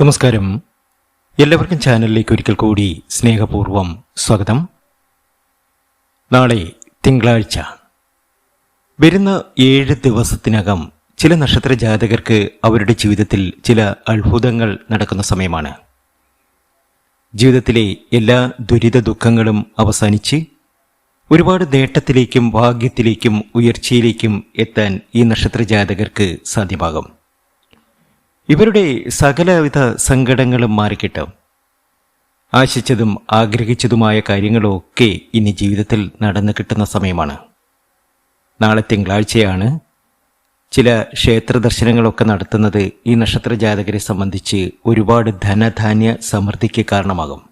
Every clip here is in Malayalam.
നമസ്കാരം. എല്ലാവർക്കും ചാനലിലേക്ക് ഒരിക്കൽ കൂടി സ്നേഹപൂർവം സ്വാഗതം. നാളെ തിങ്കളാഴ്ച. വരുന്ന ഏഴ് ദിവസത്തിനകം ചില നക്ഷത്ര ജാതകർക്ക് അവരുടെ ജീവിതത്തിൽ ചില അത്ഭുതങ്ങൾ നടക്കുന്ന സമയമാണ്. ജീവിതത്തിലെ എല്ലാ ദുരിത ദുഃഖങ്ങളും അവസാനിച്ച് ഒരുപാട് നേട്ടത്തിലേക്കും ഭാഗ്യത്തിലേക്കും ഉയർച്ചയിലേക്കും എത്താൻ ഈ നക്ഷത്ര ജാതകർക്ക് സാധ്യമാകും. ഇവരുടെ സകലവിധ സങ്കടങ്ങളും മാറിക്കിട്ടും. ആശിച്ചതും ആഗ്രഹിച്ചതുമായ കാര്യങ്ങളൊക്കെ ഇനി ജീവിതത്തിൽ നടന്നു കിട്ടുന്ന സമയമാണ്. നാളെ തിങ്കളാഴ്ചയാണ് ചില ക്ഷേത്ര ദർശനങ്ങളൊക്കെ നടത്തുന്നത് ഈ നക്ഷത്ര ജാതകരെ സംബന്ധിച്ച് ഒരുപാട് ധനധാന്യ സമൃദ്ധിക്ക് കാരണമാകും.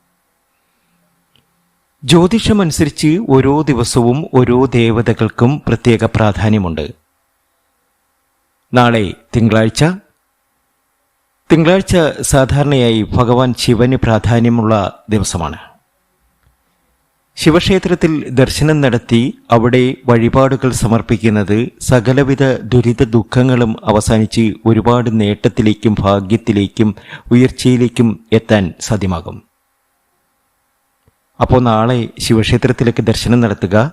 ജ്യോതിഷമനുസരിച്ച് ഓരോ ദിവസവും ഓരോ ദേവതകൾക്കും പ്രത്യേക പ്രാധാന്യമുണ്ട്. നാളെ തിങ്കളാഴ്ച തിങ്കളാഴ്ച സാധാരണയായി ഭഗവാൻ ശിവന് പ്രാധാന്യമുള്ള ദിവസമാണ്. ശിവക്ഷേത്രത്തിൽ ദർശനം നടത്തി അവിടെ വഴിപാടുകൾ സമർപ്പിക്കുന്നത് സകലവിധ ദുരിത ദുഃഖങ്ങളും അവസാനിച്ച് ഒരുപാട് നേട്ടത്തിലേക്കും ഭാഗ്യത്തിലേക്കും ഉയർച്ചയിലേക്കും എത്താൻ സാധ്യമാകും. അപ്പോൾ നാളെ ശിവക്ഷേത്രത്തിലേക്ക് ദർശനം നടത്തുക.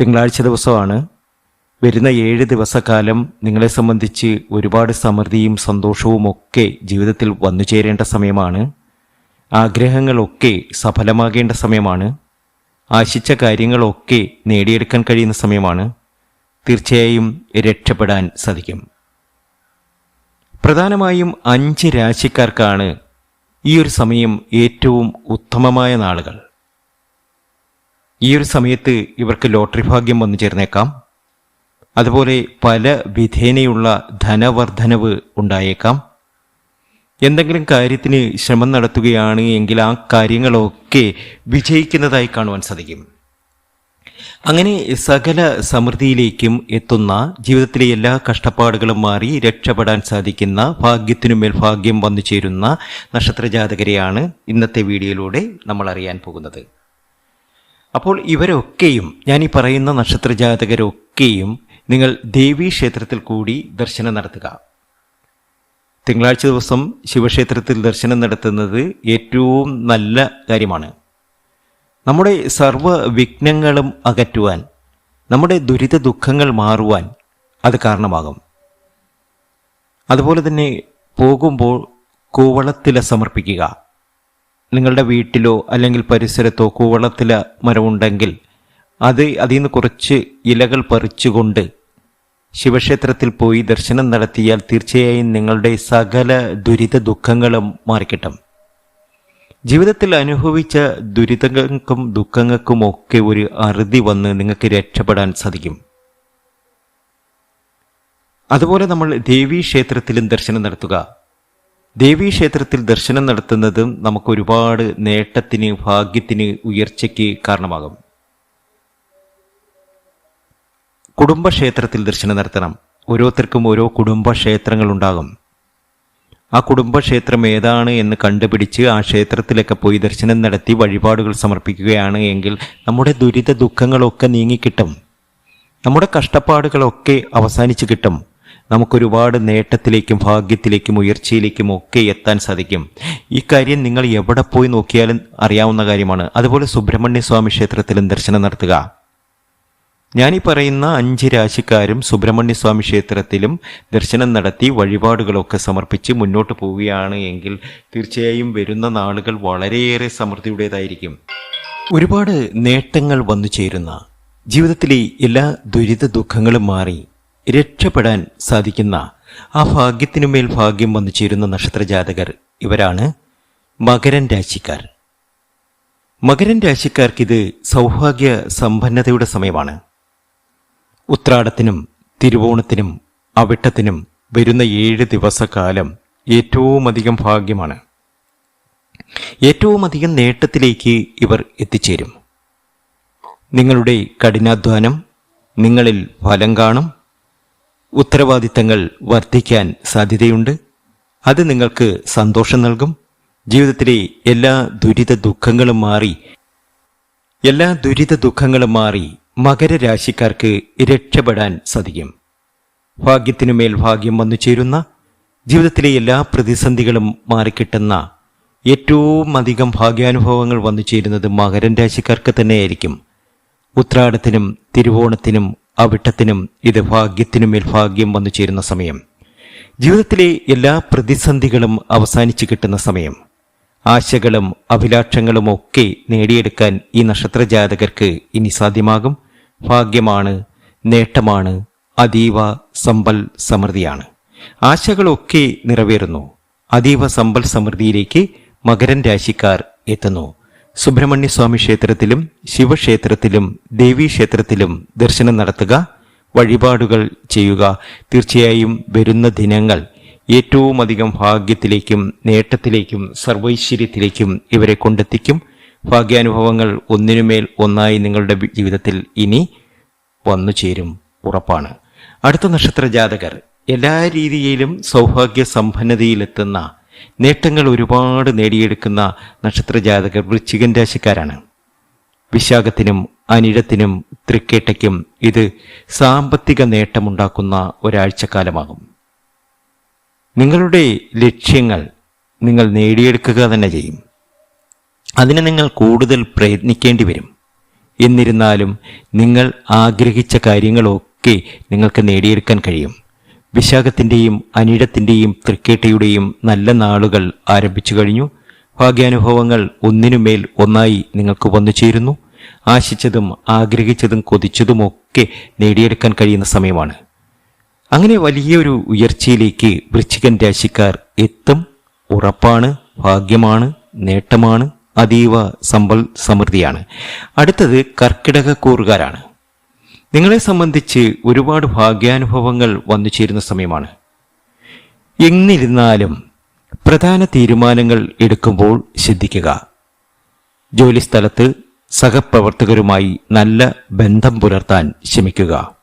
തിങ്കളാഴ്ച ദിവസമാണ്. വരുന്ന ഏഴ് ദിവസക്കാലം നിങ്ങളെ സംബന്ധിച്ച് ഒരുപാട് സമൃദ്ധിയും സന്തോഷവും ഒക്കെ ജീവിതത്തിൽ വന്നു ചേരേണ്ട സമയമാണ്. ആഗ്രഹങ്ങളൊക്കെ സഫലമാകേണ്ട സമയമാണ്. ആശിച്ച കാര്യങ്ങളൊക്കെ നേടിയെടുക്കാൻ കഴിയുന്ന സമയമാണ്. തീർച്ചയായും രക്ഷപ്പെടാൻ സാധിക്കും. പ്രധാനമായും അഞ്ച് രാശിക്കാർക്കാണ് ഈ ഒരു സമയം ഏറ്റവും ഉത്തമമായ നാളുകൾ. ഈ ഒരു സമയത്ത് ഇവർക്ക് ലോട്ടറി ഭാഗ്യം വന്നു ചേർന്നേക്കാം. അതുപോലെ പല വിധേനയുള്ള ധനവർദ്ധനവ് ഉണ്ടായേക്കാം. എന്തെങ്കിലും കാര്യത്തിന് ശ്രമം നടത്തുകയാണ് എങ്കിൽ ആ കാര്യങ്ങളൊക്കെ വിജയിക്കുന്നതായി കാണുവാൻ സാധിക്കും. അങ്ങനെ സകല സമൃദ്ധിയിലേക്കും എത്തുന്ന ജീവിതത്തിലെ എല്ലാ കഷ്ടപ്പാടുകളും മാറി രക്ഷപ്പെടാൻ സാധിക്കുന്ന ഭാഗ്യത്തിനു മേൽ ഭാഗ്യം വന്നു ചേരുന്ന നക്ഷത്രജാതകരെയാണ് ഇന്നത്തെ വീഡിയോയിലൂടെ നമ്മൾ അറിയാൻ പോകുന്നത്. അപ്പോൾ ഇവരൊക്കെയും ഞാൻ ഈ പറയുന്ന നക്ഷത്രജാതകരൊക്കെയും നിങ്ങൾ ദേവീ ക്ഷേത്രത്തിൽ കൂടി ദർശനം നടത്തുക. തിങ്കളാഴ്ച ദിവസം ശിവക്ഷേത്രത്തിൽ ദർശനം നടത്തുന്നത് ഏറ്റവും നല്ല കാര്യമാണ്. നമ്മുടെ സർവ വിഘ്നങ്ങളും അകറ്റുവാൻ നമ്മുടെ ദുരിത ദുഃഖങ്ങൾ മാറുവാൻ അത് കാരണമാകും. അതുപോലെ തന്നെ പോകുമ്പോൾ കൂവളത്തില സമർപ്പിക്കുക. നിങ്ങളുടെ വീട്ടിലോ അല്ലെങ്കിൽ പരിസരത്തോ കൂവളത്തില മരമുണ്ടെങ്കിൽ അത് അതിൽ നിന്ന് കുറച്ച് ഇലകൾ പറിച്ചുകൊണ്ട് ശിവക്ഷേത്രത്തിൽ പോയി ദർശനം നടത്തിയാൽ തീർച്ചയായും നിങ്ങളുടെ സകല ദുരിത ദുഃഖങ്ങളും മാറിക്കിട്ടും. ജീവിതത്തിൽ അനുഭവിച്ച ദുരിതങ്ങൾക്കും ദുഃഖങ്ങൾക്കും ഒക്കെ ഒരു അറുതി വന്ന് നിങ്ങൾക്ക് രക്ഷപ്പെടാൻ സാധിക്കും. അതുപോലെ നമ്മൾ ദേവീ ക്ഷേത്രത്തിലും ദർശനം നടത്തുക. ദേവീ ക്ഷേത്രത്തിൽ ദർശനം നടത്തുന്നതും നമുക്ക് ഒരുപാട് നേട്ടത്തിന് ഭാഗ്യത്തിന് ഉയർച്ചയ്ക്ക് കാരണമാകും. കുടുംബക്ഷേത്രത്തിൽ ദർശനം നടത്തണം. ഓരോരുത്തർക്കും ഓരോ കുടുംബക്ഷേത്രങ്ങൾ ഉണ്ടാകും ആ കുടുംബക്ഷേത്രം ഏതാണ് എന്ന് കണ്ടുപിടിച്ച് ആ ക്ഷേത്രത്തിലൊക്കെ പോയി ദർശനം നടത്തി വഴിപാടുകൾ സമർപ്പിക്കുകയാണ് എങ്കിൽ നമ്മുടെ ദുരിത ദുഃഖങ്ങളൊക്കെ നീങ്ങിക്കിട്ടും. നമ്മുടെ കഷ്ടപ്പാടുകളൊക്കെ അവസാനിച്ച് കിട്ടും. നമുക്കൊരുപാട് നേട്ടത്തിലേക്കും ഭാഗ്യത്തിലേക്കും ഉയർച്ചയിലേക്കും ഒക്കെ എത്താൻ സാധിക്കും. ഈ കാര്യം നിങ്ങൾ എവിടെ പോയി നോക്കിയാലും അറിയാവുന്ന കാര്യമാണ്. അതുപോലെ സുബ്രഹ്മണ്യ സ്വാമി ക്ഷേത്രത്തിലും ദർശനം നടത്തുക. ഞാനീ പറയുന്ന അഞ്ച് രാശിക്കാരും സുബ്രഹ്മണ്യസ്വാമി ക്ഷേത്രത്തിലും ദർശനം നടത്തി വഴിപാടുകളൊക്കെ സമർപ്പിച്ച് മുന്നോട്ട് പോവുകയാണ് എങ്കിൽ തീർച്ചയായും വരുന്ന നാളുകൾ വളരെയേറെ സമൃദ്ധിയുടേതായിരിക്കും. ഒരുപാട് നേട്ടങ്ങൾ വന്നു ചേരുന്ന ജീവിതത്തിലെ എല്ലാ ദുരിത ദുഃഖങ്ങളും മാറി രക്ഷപ്പെടാൻ സാധിക്കുന്ന ആ ഭാഗ്യത്തിനുമേൽ ഭാഗ്യം വന്നു ചേരുന്ന നക്ഷത്രജാതകർ ഇവരാണ് മകരൻ രാശിക്കാർ. മകരൻ രാശിക്കാർക്കിത് സൗഭാഗ്യ സമ്പന്നതയുടെ സമയമാണ്. ഉത്രാടത്തിനും തിരുവോണത്തിനും അവിട്ടത്തിനും വരുന്ന ഏഴ് ദിവസക്കാലം ഏറ്റവുമധികം ഭാഗ്യമാണ്. ഏറ്റവുമധികം നേട്ടത്തിലേക്ക് ഇവർ എത്തിച്ചേരും. നിങ്ങളുടെ കഠിനാധ്വാനം നിങ്ങളിൽ ഫലം കാണും. ഉത്തരവാദിത്തങ്ങൾ വർദ്ധിക്കാൻ സാധ്യതയുണ്ട്. അത് നിങ്ങൾക്ക് സന്തോഷം നൽകും. ജീവിതത്തിലെ എല്ലാ ദുരിത ദുഃഖങ്ങളും മാറി എല്ലാ ദുരിത ദുഃഖങ്ങളും മാറി മകരരാശിക്കാർക്ക് രക്ഷപ്പെടാൻ സാധിക്കും. ഭാഗ്യത്തിനുമേൽ ഭാഗ്യം വന്നു ചേരുന്ന ജീവിതത്തിലെ എല്ലാ പ്രതിസന്ധികളും മാറിക്കിട്ടുന്ന ഏറ്റവും അധികം ഭാഗ്യാനുഭവങ്ങൾ വന്നു ചേരുന്നത് മകരൻ രാശിക്കാർക്ക് തന്നെയായിരിക്കും. ഉത്രാടത്തിനും തിരുവോണത്തിനും അവിട്ടത്തിനും ഇത് ഭാഗ്യത്തിനുമേൽ ഭാഗ്യം വന്നു ചേരുന്ന സമയം. ജീവിതത്തിലെ എല്ലാ പ്രതിസന്ധികളും അവസാനിച്ചു കിട്ടുന്ന സമയം. ആശകളും അഭിലാഷങ്ങളും ഒക്കെ നേടിയെടുക്കാൻ ഈ നക്ഷത്ര ജാതകർക്ക് ഇനി സാധ്യമാകും. ഭാഗ്യമാണ് നേട്ടമാണ് അതീവ സമ്പൽ സമൃദ്ധിയാണ്. ആശകളൊക്കെ നിറവേറുന്നു. അതീവ സമ്പൽ സമൃദ്ധിയിലേക്ക് മകരൻ രാശിക്കാർ എത്തുന്നു. സുബ്രഹ്മണ്യ സ്വാമി ക്ഷേത്രത്തിലും ശിവക്ഷേത്രത്തിലും ദേവീക്ഷേത്രത്തിലും ദർശനം നടത്തുക വഴിപാടുകൾ ചെയ്യുക. തീർച്ചയായും വരുന്ന ദിനങ്ങൾ ഏറ്റവും അധികം ഭാഗ്യത്തിലേക്കും നേട്ടത്തിലേക്കും സർവൈശ്വര്യത്തിലേക്കും ഇവരെ കൊണ്ടെത്തിക്കും. ഭാഗ്യാനുഭവങ്ങൾ ഒന്നിനുമേൽ ഒന്നായി നിങ്ങളുടെ ജീവിതത്തിൽ ഇനി വന്നു ചേരും ഉറപ്പാണ്. അടുത്ത നക്ഷത്ര ജാതകർ എല്ലാ രീതിയിലും സൗഭാഗ്യ സമ്പന്നതയിലെത്തുന്ന നേട്ടങ്ങൾ ഒരുപാട് നേടിയെടുക്കുന്ന നക്ഷത്ര ജാതകർ വൃശ്ചികൻ രാശിക്കാരാണ്. വിശാഖത്തിനും അനിഴത്തിനും തൃക്കേട്ടയ്ക്കും ഇത് സാമ്പത്തിക നേട്ടമുണ്ടാക്കുന്ന ഒരാഴ്ചക്കാലമാകും. നിങ്ങളുടെ ലക്ഷ്യങ്ങൾ നിങ്ങൾ നേടിയെടുക്കുക തന്നെ ചെയ്യും. അതിന് നിങ്ങൾ കൂടുതൽ പ്രയത്നിക്കേണ്ടി വരും. എന്നിരുന്നാലും നിങ്ങൾ ആഗ്രഹിച്ച കാര്യങ്ങളൊക്കെ നിങ്ങൾക്ക് നേടിയെടുക്കാൻ കഴിയും. വിശാഖത്തിന്റെയും അനിഴത്തിന്റെയും തൃക്കേട്ടയുടെയും നല്ല നാളുകൾ ആരംഭിച്ചു കഴിഞ്ഞു. ഭാഗ്യാനുഭവങ്ങൾ ഒന്നിനുമേൽ ഒന്നായി നിങ്ങൾക്ക് വന്നു ചേരുന്നു. ആശിച്ചതും ആഗ്രഹിച്ചതും കൊതിച്ചതുമൊക്കെ നേടിയെടുക്കാൻ കഴിയുന്ന സമയമാണ്. അങ്ങനെ വലിയൊരു ഉയർച്ചയിലേക്ക് വൃശ്ചികൻ രാശിക്കാർ എത്തും. ഉറപ്പാണ് ഭാഗ്യമാണ് നേട്ടമാണ്. അതീവ സമ്പൽ സമൃദ്ധിയാണ്. അടുത്തത് കർക്കിടക കൂറുകാരാണ്. നിങ്ങളെ സംബന്ധിച്ച് ഒരുപാട് ഭാഗ്യാനുഭവങ്ങൾ വന്നു ചേരുന്ന സമയമാണ്. എന്നിരുന്നാലും പ്രധാന തീരുമാനങ്ങൾ എടുക്കുമ്പോൾ ശ്രദ്ധിക്കുക. ജോലിസ്ഥലത്ത് സഹപ്രവർത്തകരുമായി നല്ല ബന്ധം പുലർത്താൻ ശ്രമിക്കുക.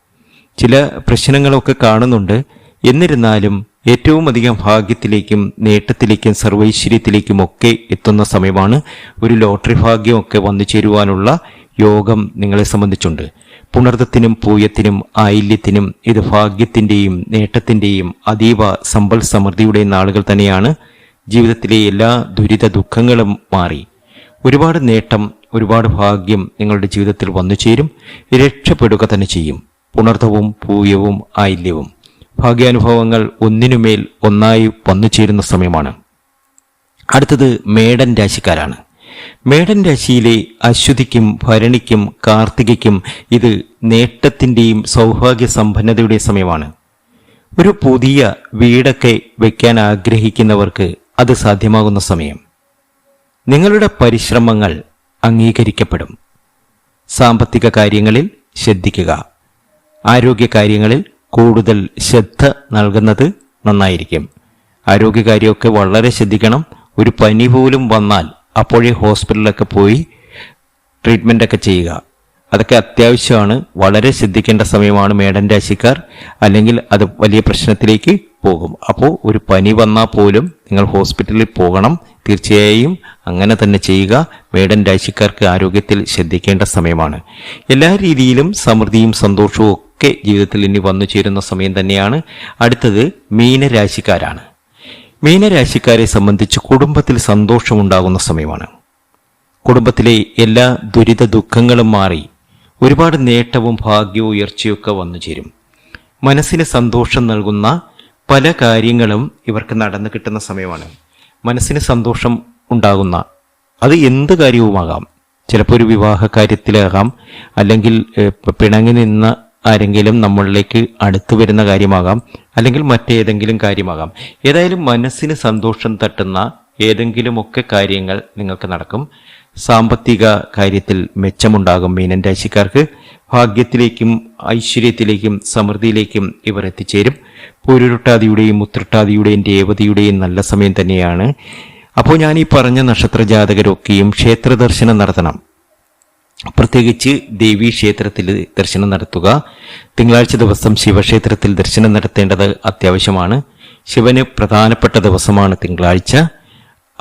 ചില പ്രശ്നങ്ങളൊക്കെ കാണുന്നുണ്ട്. എന്നിരുന്നാലും ഏറ്റവും അധികം ഭാഗ്യത്തിലേക്കും നേട്ടത്തിലേക്കും സർവൈശ്വര്യത്തിലേക്കും ഒക്കെ എത്തുന്ന സമയമാണ് ഒരു ലോട്ടറി ഭാഗ്യമൊക്കെ വന്നു ചേരുവാനുള്ള യോഗം നിങ്ങളെ സംബന്ധിച്ചുണ്ട്. പുണർത്തത്തിനും പൂയത്തിനും ആയില്യത്തിനും ഇത് ഭാഗ്യത്തിന്റെയും നേട്ടത്തിന്റെയും അതീവ സമ്പൽ സമൃദ്ധിയുടെയും നാളുകൾ തന്നെയാണ്. ജീവിതത്തിലെ എല്ലാ ദുരിത ദുഃഖങ്ങളും മാറി. ഒരുപാട് നേട്ടം ഒരുപാട് ഭാഗ്യം നിങ്ങളുടെ ജീവിതത്തിൽ വന്നു ചേരും. രക്ഷപ്പെടുക തന്നെ ചെയ്യും. പുണർത്തവും പൂയവും ആയില്യവും. ഭാഗ്യാനുഭവങ്ങൾ ഒന്നിനുമേൽ ഒന്നായി വന്നു ചേരുന്ന സമയമാണ്. അടുത്തത് മേടൻ രാശിക്കാരാണ്. മേടൻ രാശിയിലെ അശ്വതിക്കും ഭരണിക്കും കാർത്തികയ്ക്കും ഇത് നേട്ടത്തിന്റെയും സൗഭാഗ്യ സമ്പന്നതയുടെ സമയമാണ്. ഒരു പുതിയ വീടൊക്കെ വയ്ക്കാൻ ആഗ്രഹിക്കുന്നവർക്ക് അത് സാധ്യമാകുന്ന സമയം. നിങ്ങളുടെ പരിശ്രമങ്ങൾ അംഗീകരിക്കപ്പെടും. സാമ്പത്തിക കാര്യങ്ങളിൽ ശ്രദ്ധിക്കുക. ആരോഗ്യകാര്യങ്ങളിൽ കൂടുതൽ ശ്രദ്ധ നൽകുന്നത് നന്നായിരിക്കും. ആരോഗ്യകാര്യമൊക്കെ വളരെ ശ്രദ്ധിക്കണം. ഒരു പനി പോലും വന്നാൽ അപ്പോഴേ ഹോസ്പിറ്റലിലൊക്കെ പോയി ട്രീറ്റ്മെന്റൊക്കെ ചെയ്യുക. അതൊക്കെ അത്യാവശ്യമാണ്. വളരെ ശ്രദ്ധിക്കേണ്ട സമയമാണ് മേടൻ രാശിക്കാർ. അല്ലെങ്കിൽ അത് വലിയ പ്രശ്നത്തിലേക്ക് പോകും. അപ്പോൾ ഒരു പനി വന്നാൽ പോലും നിങ്ങൾ ഹോസ്പിറ്റലിൽ പോകണം. തീർച്ചയായും അങ്ങനെ തന്നെ ചെയ്യുക. മേടൻ രാശിക്കാർക്ക് ആരോഗ്യത്തിൽ ശ്രദ്ധിക്കേണ്ട സമയമാണ്. എല്ലാ രീതിയിലും സമൃദ്ധിയും സന്തോഷവും ഒക്കെ ജീവിതത്തിൽ ഇനി വന്നു ചേരുന്ന സമയം തന്നെയാണ്. അടുത്തത് മീനരാശിക്കാരാണ്. മീനരാശിക്കാരെ സംബന്ധിച്ച് കുടുംബത്തിൽ സന്തോഷമുണ്ടാകുന്ന സമയമാണ്. കുടുംബത്തിലെ എല്ലാ ദുരിത ദുഃഖങ്ങളും മാറി ഒരുപാട് നേട്ടവും ഭാഗ്യവും ഉയർച്ചയൊക്കെ വന്നു ചേരും. മനസ്സിന് സന്തോഷം നൽകുന്ന പല കാര്യങ്ങളും ഇവർക്ക് നടന്നു കിട്ടുന്ന സമയമാണ്. മനസ്സിന് സന്തോഷം ഉണ്ടാകുന്ന അത് എന്ത് കാര്യവുമാകാം? ചിലപ്പോൾ ഒരു വിവാഹ കാര്യത്തിലാകാം. അല്ലെങ്കിൽ പിണങ്ങി നിന്ന ആരെങ്കിലും നമ്മളിലേക്ക് അടുത്തു വരുന്ന കാര്യമാകാം അല്ലെങ്കിൽ മറ്റേതെങ്കിലും കാര്യമാകാം. ഏതായാലും മനസ്സിന് സന്തോഷം തട്ടുന്ന ഏതെങ്കിലുമൊക്കെ കാര്യങ്ങൾ നിങ്ങൾക്ക് നടക്കും. സാമ്പത്തിക കാര്യത്തിൽ മെച്ചമുണ്ടാകും മീനൻ രാശിക്കാർക്ക്. ഭാഗ്യത്തിലേക്കും ഐശ്വര്യത്തിലേക്കും സമൃദ്ധിയിലേക്കും ഇവർ എത്തിച്ചേരും. പൂരുരുട്ടാതിയുടെയും ഉത്രട്ടാതിയുടെയും രേവതിയുടെയും നല്ല സമയം തന്നെയാണ്. അപ്പോൾ ഞാൻ ഈ പറഞ്ഞ നക്ഷത്ര ജാതകരൊക്കെയും ക്ഷേത്ര ദർശനം നടത്തണം. പ്രത്യേകിച്ച് ദേവീ ക്ഷേത്രത്തിൽ ദർശനം നടത്തുക. തിങ്കളാഴ്ച ദിവസം ശിവക്ഷേത്രത്തിൽ ദർശനം നടത്തേണ്ടത് അത്യാവശ്യമാണ്. ശിവന് പ്രധാനപ്പെട്ട ദിവസമാണ് തിങ്കളാഴ്ച.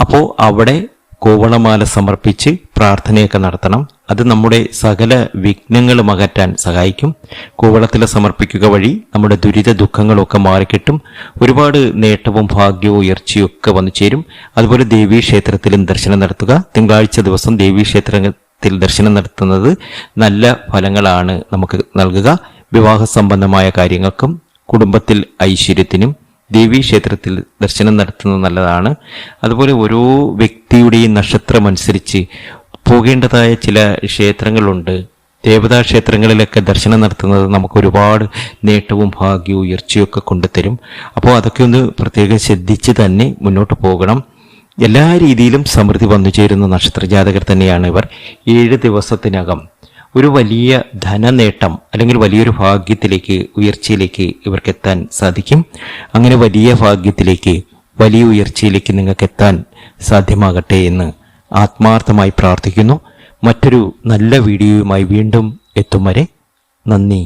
അപ്പോൾ അവിടെ കോവളമാല സമർപ്പിച്ച് പ്രാർത്ഥനയൊക്കെ നടത്തണം. അത് നമ്മുടെ സകല വിഘ്നങ്ങളും അകറ്റാൻ സഹായിക്കും. കോവളത്തിൽ സമർപ്പിക്കുക വഴി നമ്മുടെ ദുരിത ദുഃഖങ്ങളൊക്കെ മാറിക്കിട്ടും. ഒരുപാട് നേട്ടവും ഭാഗ്യവും ഉയർച്ചയും ഒക്കെ വന്നു ചേരും. അതുപോലെ ദേവീ ക്ഷേത്രത്തിലും ദർശനം നടത്തുക. തിങ്കളാഴ്ച ദിവസം ദേവീ ക്ഷേത്രത്തിൽ ദർശനം നടത്തുന്നത് നല്ല ഫലങ്ങളാണ് നമുക്ക് നൽകുക. വിവാഹ സംബന്ധമായ കാര്യങ്ങൾക്കും കുടുംബത്തിൽ ഐശ്വര്യത്തിനും ദേവീക്ഷേത്രത്തിൽ ദർശനം നടത്തുന്നത് നല്ലതാണ്. അതുപോലെ ഓരോ വ്യക്തിയുടെയും നക്ഷത്രമനുസരിച്ച് പോകേണ്ടതായ ചില ക്ഷേത്രങ്ങളുണ്ട്. ദേവതാ ക്ഷേത്രങ്ങളിലൊക്കെ ദർശനം നടത്തുന്നത് നമുക്ക് ഒരുപാട് നേട്ടവും ഭാഗ്യവും ഉയർച്ചയും ഒക്കെ കൊണ്ടുതരും. അപ്പോൾ അതൊക്കെ ഒന്ന് പ്രത്യേകം ശ്രദ്ധിച്ച് തന്നെ മുന്നോട്ട് പോകണം. എല്ലാ രീതിയിലും സമൃദ്ധി വന്നു ചേരുന്ന നക്ഷത്രജാതകർ തന്നെയാണ് ഇവർ. ഏഴ് ദിവസത്തിനകം ഒരു വലിയ ധനനേട്ടം അല്ലെങ്കിൽ വലിയൊരു ഭാഗ്യത്തിലേക്ക് ഉയർച്ചയിലേക്ക് ഇവർക്ക് എത്താൻ സാധിക്കും. അങ്ങനെ വലിയ ഭാഗ്യത്തിലേക്ക് വലിയ ഉയർച്ചയിലേക്ക് നിങ്ങൾക്ക് എത്താൻ സാധ്യമാകട്ടെ എന്ന് ആത്മാർത്ഥമായി പ്രാർത്ഥിക്കുന്നു. മറ്റൊരു നല്ല വീഡിയോയുമായി വീണ്ടും എത്തും വരെ നന്ദി.